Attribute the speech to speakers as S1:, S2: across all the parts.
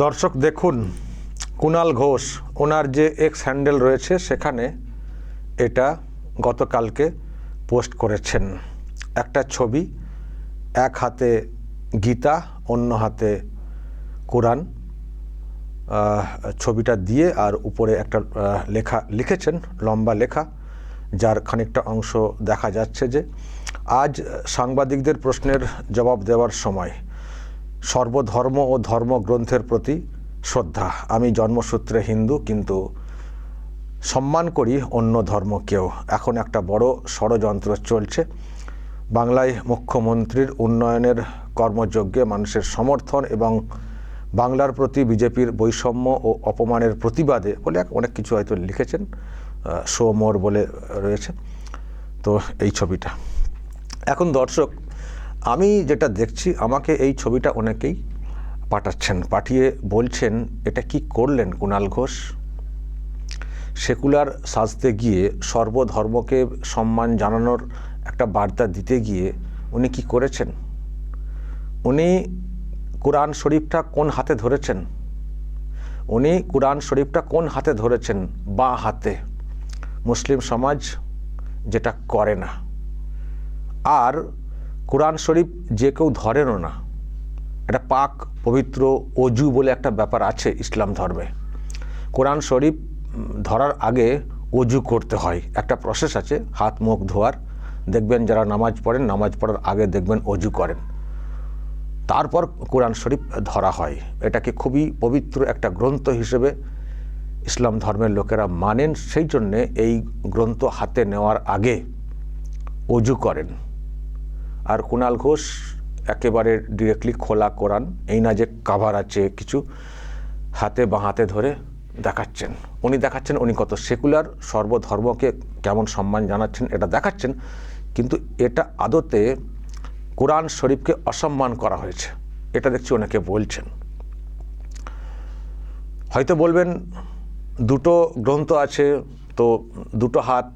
S1: দর্শক, দেখুন কুণাল ঘোষ, ওনার যে এক্স হ্যান্ডেল রয়েছে, সেখানে এটা গতকালকে পোস্ট করেছেন। একটা ছবি, এক হাতে গীতা, অন্য হাতে কোরআন। ছবিটা দিয়ে আর উপরে একটা লেখা লিখেছেন, লম্বা লেখা, যার খানিকটা অংশ দেখা যাচ্ছে যে, আজ সাংবাদিকদের প্রশ্নের জবাব দেওয়ার সময় সর্বধর্ম ও ধর্মগ্রন্থের প্রতি শ্রদ্ধা। আমি জন্মসূত্রে হিন্দু, কিন্তু সম্মান করি অন্য ধর্মকেও। এখন একটা বড় ষড়যন্ত্র চলছে। বাংলায় মুখ্যমন্ত্রীর উন্নয়নের কর্মযজ্ঞে মানুষের সমর্থন এবং বাংলার প্রতি বিজেপির বৈষম্য ও অপমানের প্রতিবাদে বলে অনেক কিছু হয়তো লিখেছেন শো মোর বলে রয়েছে। তো এই ছবিটা। এখন দর্শক আমি যেটা দেখছি, আমাকে এই ছবিটা অনেকেই পাঠাচ্ছেন, পাঠিয়ে বলছেন, এটা কি করলেন কুণাল ঘোষ? সেকুলার সাজতে গিয়ে সর্বধর্মকে সম্মান জানানোর একটা বার্তা দিতে গিয়ে উনি কি করেছেন? উনি কোরআন শরীফটা কোন হাতে ধরেছেন? উনি কোরআন শরীফটা কোন হাতে ধরেছেন? বা হাতে? মুসলিম সমাজ যেটা করে না। আর কোরআন শরীফ যে কেউ ধরেনও না এটা পাক, পবিত্র, অজু বলে একটা ব্যাপার আছে ইসলাম ধর্মে। কোরআন শরীফ ধরার আগে অজু করতে হয়। একটা প্রসেস আছে, হাত, মুখ ধোয়ার। দেখবেন যারা নামাজ পড়েন, নামাজ পড়ার আগে দেখবেন অজু করেন। তারপর কোরআন শরীফ ধরা হয়। এটাকে খুবই পবিত্র একটা গ্রন্থ হিসেবে ইসলাম ধর্মের লোকেরা মানেন। সেই জন্যে এই গ্রন্থ হাতে নেওয়ার আগে অজু করেন। আর কুণাল ঘোষ একেবারে ডিরেক্টলি খোলা কোরআন। এই না যে কাভার আছে কিছু হাতে বাঁ হাতে ধরে দেখাচ্ছেন। উনি দেখাচ্ছেন, উনি কত সেকুলার সর্বধর্মকে কেমন সম্মান জানাচ্ছেন এটা দেখাচ্ছেন। কিন্তু এটা আদতে কোরআন শরীফকে অসম্মান করা হয়েছে। এটা দেখছি ওনাকে বলছেন। হয়তো বলবেন, দুটো গ্রন্থ আছে, তো দুটো হাত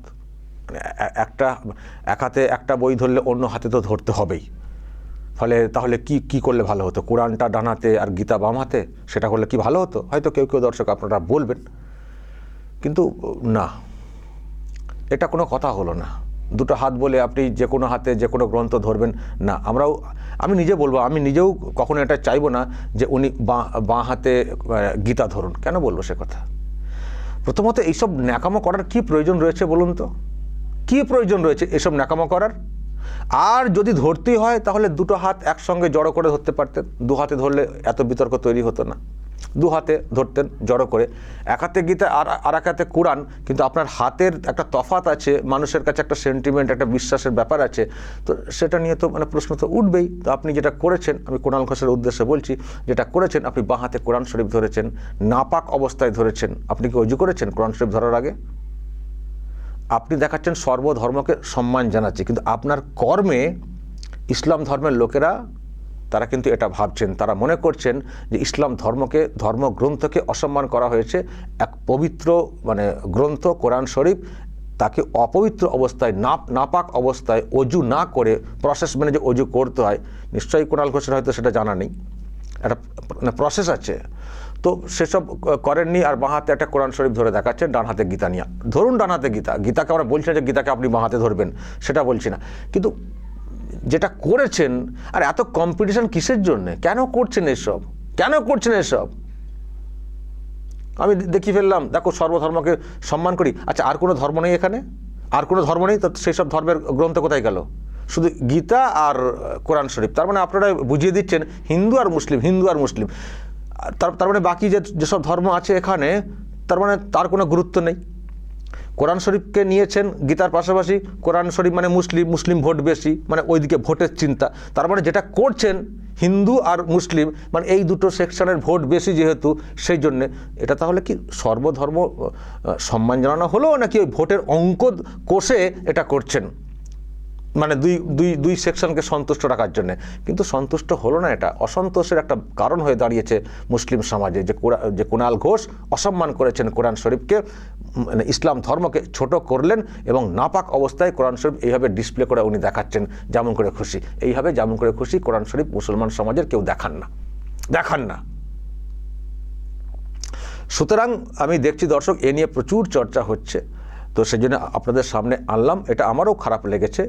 S1: একটা, এক হাতে একটা বই ধরলে অন্য হাতে তো ধরতে হবেই। ফলে তাহলে কি কি করলে ভালো হতো? কোরআনটা ডানাতে আর গীতা বাম হাতে? সেটা করলে কি ভালো হতো? হয়তো কেউ কেউ দর্শক আপনারা বলবেন। কিন্তু না, এটা কোনো কথা হলো না। দুটো হাত বলে আপনি যে কোনো হাতে যে কোনো গ্রন্থ ধরবেন, না। আমরাও, আমি নিজে বলব, আমি নিজেও কখনো এটা চাইব না যে উনি বাঁ হাতে গীতা ধরুন। কেন বলব সে কথা? প্রথমত এইসব ন্যাকামো করার কি প্রয়োজন রয়েছে বলুন তো? কি প্রয়োজন রয়েছে এসব ন্যাকামো করার? আর যদি ধরতেই হয়, তাহলে দুটো হাত একসঙ্গে জড়ো করে ধরতে পারতেন। দু হাতে ধরলে এত বিতর্ক তৈরি হতো না। দু হাতে ধরতেন জড়ো করে। এক হাতে গীতা আর আর এক হাতে কোরআন। কিন্তু আপনার হাতের একটা তফাত আছে, মানুষের কাছে একটা সেন্টিমেন্ট একটা বিশ্বাসের ব্যাপার আছে। তো সেটা নিয়ে তো মানে প্রশ্ন তো উঠবেই। তো আপনি যেটা করেছেন, আমি কোরআন ঘোষের উদ্দেশ্যে বলছি, যেটা করেছেন, আপনি বাঁ হাতে কোরআন শরীফ ধরেছেন, নাপাক অবস্থায় ধরেছেন। আপনি কি অজু করেছেন কোরআন শরীফ ধরার আগে? আপনি দেখাচ্ছেন সর্বধর্মকে সম্মান জানাচ্ছে, কিন্তু আপনার কর্মে ইসলাম ধর্মের লোকেরা, তারা কিন্তু এটা ভাবছেন। তারা মনে করছেন যে ইসলাম ধর্মকে, ধর্মগ্রন্থকে অসম্মান করা হয়েছে। এক পবিত্র মানে গ্রন্থ, কোরআন শরীফ, তাকে অপবিত্র অবস্থায় না নাপাক অবস্থায় অজু না করে প্রসেস মেনে যে অজু করতে হয়, নিশ্চয়ই কোরআন ঘোষের হয়তো সেটা জানা নেই। একটা প্রসেস আছে। তো সেসব করেননি আর বাঁ হাতে একটা কোরআন শরীফ ধরে দেখাচ্ছেন, ডান হাতে গীতা নিয়ে। ধরুন ডান হাতে গীতা, গীতাকে আমরা বলছি না যে গীতাকে আপনি বাঁ হাতে ধরবেন, সেটা বলছি না। কিন্তু যেটা করেছেন, আর এত কম্পিটিশন কিসের জন্যে? কেন করছেন এসব? কেন করছেন এসব? আমি দেখি ফেললাম, দেখো সর্বধর্মকে সম্মান করি। আচ্ছা আর কোনো ধর্ম নেই এখানে? আর কোনো ধর্ম নেই? তো সেই সব ধর্মের গ্রন্থ কোথায় গেল? শুধু গীতা আর কোরআন শরীফ। তার মানে আপনারা বুঝিয়ে দিচ্ছেন, হিন্দু আর মুসলিম, হিন্দু আর মুসলিম। তার মানে বাকি যে যেসব ধর্ম আছে এখানে, তার মানে তার কোনো গুরুত্ব নেই। কোরআন শরীফকে নিয়েছেন গীতার পাশাপাশি, কোরআন শরীফ মানে মুসলিম মুসলিম ভোট বেশি মানে ওইদিকে ভোটের চিন্তা। তার মানে যেটা করছেন হিন্দু আর মুসলিম মানে এই দুটো সেকশনের ভোট বেশি যেহেতু, সেই জন্যে। এটা তাহলে কি সর্বধর্ম সম্মান জানানো হলো নাকি ওই ভোটের অঙ্ক কষে এটা করছেন? মানে দুই দুই দুই সেকশনকে সন্তুষ্ট রাখার জন্য। কিন্তু সন্তুষ্ট হলো না এটা। অসন্তোষের একটা কারণ হয়ে দাঁড়িয়েছে মুসলিম সমাজে যে যে কুণাল ঘোষ অসম্মান করেছেন কোরআন শরীফকে মানে ইসলাম ধর্মকে ছোট করলেন এবং নাপাক অবস্থায় কোরআন শরীফ এইভাবে ডিসপ্লে করে উনি দেখাচ্ছেন, যেমন করে খুশি। এইভাবে যেমন করে খুশি কোরআন শরীফ মুসলমান সমাজের কেউ দেখান না। দেখান না। সুতরাং আমি দেখছি দর্শক, এ নিয়ে প্রচুর চর্চা হচ্ছে। তো সেই জন্য আপনাদের সামনে আনলাম। এটা আমারও খারাপ লেগেছে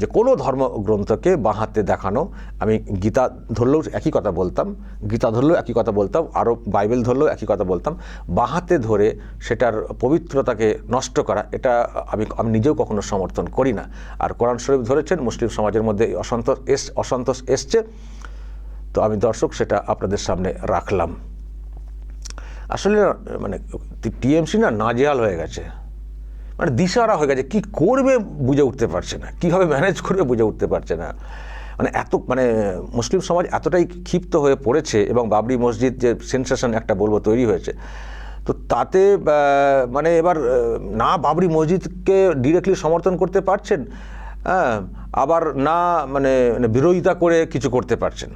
S1: যে কোনো ধর্মগ্রন্থকে বাঁ হাতে দেখানো। আমি গীতা ধরলেও একই কথা বলতাম, গীতা ধরলেও একই কথা বলতাম, আরও বাইবেল ধরলেও একই কথা বলতাম। বাঁ হাতে ধরে সেটার পবিত্রতাকে নষ্ট করা, এটা আমি আমি নিজেও কখনো সমর্থন করি না। আর কোরআন শরীফ ধরেছেন, মুসলিম সমাজের মধ্যে অসন্তোষ এস, অসন্তোষ এসছে। তো আমি দর্শক, সেটা আপনাদের সামনে রাখলাম। আসলে মানে টিএমসি না নাজেহাল হয়ে গেছে। মানে দিশারা হয়ে গেছে, কি করবে বুঝে উঠতে পারছে না, কীভাবে ম্যানেজ করবে বুঝে উঠতে পারছে না। মানে এত মানে মুসলিম সমাজ এতটাই ক্ষিপ্ত হয়ে পড়েছে এবং বাবরি মসজিদ যে সেন্সেশন একটা বলব তৈরি হয়েছে। তো তাতে মানে এবার না বাবরি মসজিদকে ডিরেক্টলি সমর্থন করতে পারছেন হ্যাঁ আবার না মানে মানে বিরোধিতা করে কিছু করতে পারছেন।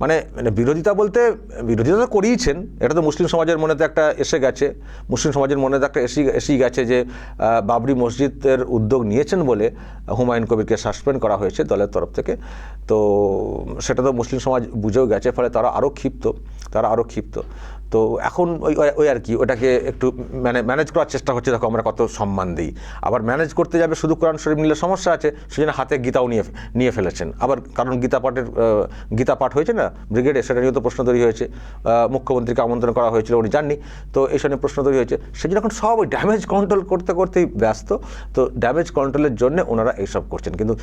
S1: মানে মানে বিরোধিতা বলতে, বিরোধিতা তো করিয়েছেন, এটা তো মুসলিম সমাজের মনে তো একটা এসে গেছে, মুসলিম সমাজের মনে তো একটা এসে এসেই গেছে যে বাবরি মসজিদের উদ্যোগ নিয়েছেন বলে হুমায়ুন কবিরকে সাসপেন্ড করা হয়েছে দলের তরফ থেকে। তো, সেটা তো মুসলিম সমাজ বুঝেও গেছে, ফলে তারা আরও ক্ষিপ্ত। তারা আরও ক্ষিপ্ত। তো এখন ওই, ওই- আর কি, ওটাকে একটু মানে ম্যানেজ করার চেষ্টা হচ্ছে, দেখো আমরা কত সম্মান দিই। আবার ম্যানেজ করতে যাবে শুধু কোরআন শরীফ নিলে সমস্যা আছে, সেজন্য হাতে গীতাও নিয়ে নিয়ে ফেলেছেন। আবার কারণ গীতা পাঠের গীতা পাঠ হয়েছে না ব্রিগেডে সেটা নিয়েও তো প্রশ্ন তৈরি হয়েছে। মুখ্যমন্ত্রীকে আমন্ত্রণ করা হয়েছিল, উনি জাননি তো এই নিয়ে প্রশ্ন তৈরি হয়েছে। সেজন্য এখন সব ওই ড্যামেজ কন্ট্রোল করতে, করতেই ব্যস্ত। তো ড্যামেজ কন্ট্রোলের জন্য ওনারা এইসব করছেন। কিন্তু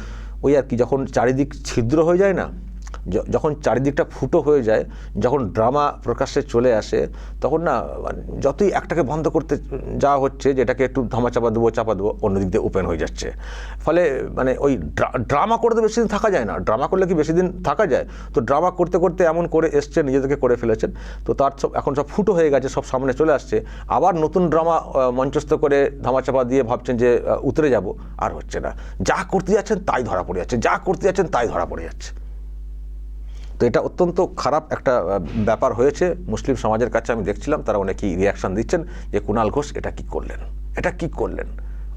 S1: ওই আর কি, যখন চারিদিক ছিদ্র হয়ে যায় না যখন চারিদিকটা ফুটো হয়ে যায়, যখন ড্রামা প্রকাশ্যে চলে আসে, তখন না মানে যতই একটাকে বন্ধ করতে যাওয়া হচ্ছে, যেটাকে একটু ধামা চাপা দেবো চাপা দেবো, অন্যদিক দিয়ে ওপেন হয়ে যাচ্ছে। ফলে মানে ওই ড্রামা করতে বেশি দিন থাকা যায় না। ড্রামা করলে কি বেশি দিন থাকা যায়? তো ড্রামা করতে করতে এমন করে এসছে, নিজেদেরকে করে ফেলেছেন। তো তার সব, এখন সব ফুটো হয়ে গেছে, সব সামনে চলে আসছে। আবার নতুন ড্রামা মঞ্চস্থ করে ধামাচাপা দিয়ে ভাবছেন যে উতরে যাব, আর হচ্ছে না। যা করতে যাচ্ছেন, তাই ধরা পড়ে যাচ্ছে। যা করতে যাচ্ছেন, তাই ধরা পড়ে যাচ্ছে। তো এটা অত্যন্ত খারাপ একটা ব্যাপার হয়েছে। মুসলিম সমাজের কাছে আমি দেখছিলাম, তারা অনেকেই রিয়াকশান দিচ্ছেন যে কুণাল ঘোষ এটা কি করলেন? এটা কি করলেন?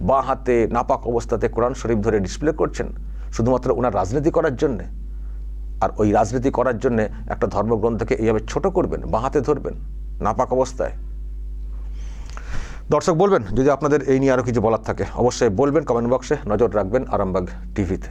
S1: বাঁ হাতে নাপাক অবস্থাতে কোরআন শরীফ ধরে ডিসপ্লে করছেন, শুধুমাত্র ওনার রাজনীতি করার জন্যে? আর ওই রাজনীতি করার জন্যে একটা ধর্মগ্রন্থকে এইভাবে ছোট করবেন, বাঁ হাতে ধরবেন, নাপাক অবস্থায়? দর্শক বলবেন, যদি আপনাদের এই নিয়ে আরও কিছু বলার থাকে, অবশ্যই বলবেন কমেন্ট বক্সে নজর রাখবেন আরামবাগ টিভিতে।